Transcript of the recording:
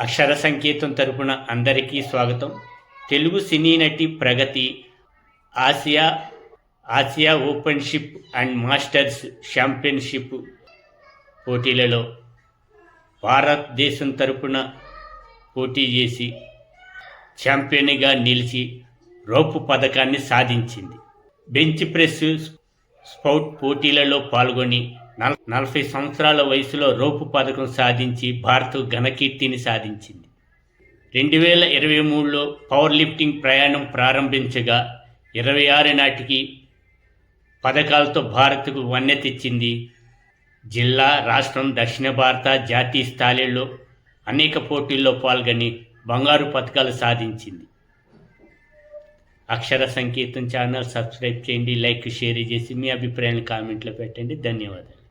అక్షర సంకేతం తరపున అందరికీ స్వాగతం. తెలుగు సినీ నటి ప్రగతి ఆసియా ఆసియా ఓపెన్షిప్ అండ్ మాస్టర్స్ ఛాంపియన్షిప్ పోటీలలో భారతదేశం తరపున పోటీ చేసి ఛాంపియన్గా నిలిచి రోపు పథకాన్ని సాధించింది. బెంచ్ ప్రెస్ స్పౌట్ పోటీలలో పాల్గొని నలభై సంవత్సరాల వయసులో రోపు పథకం సాధించి భారత్ ఘనకీర్తిని సాధించింది. రెండు వేల ఇరవై మూడులో పవర్ లిఫ్టింగ్ ప్రయాణం ప్రారంభించగా ఇరవై ఆరు నాటికి పథకాలతో భారత్కు వన్నె తెచ్చింది జిల్లా రాష్ట్రం దక్షిణ భారత జాతీయ స్థాయిలో అనేక పోటీల్లో పాల్గొని బంగారు పథకాలు సాధించింది. అక్షర సంకేతం ఛానల్ సబ్స్క్రైబ్ చేయండి లైక్ షేర్ చేసి మీ అభిప్రాయాన్ని కామెంట్లో పెట్టండి. ధన్యవాదాలు.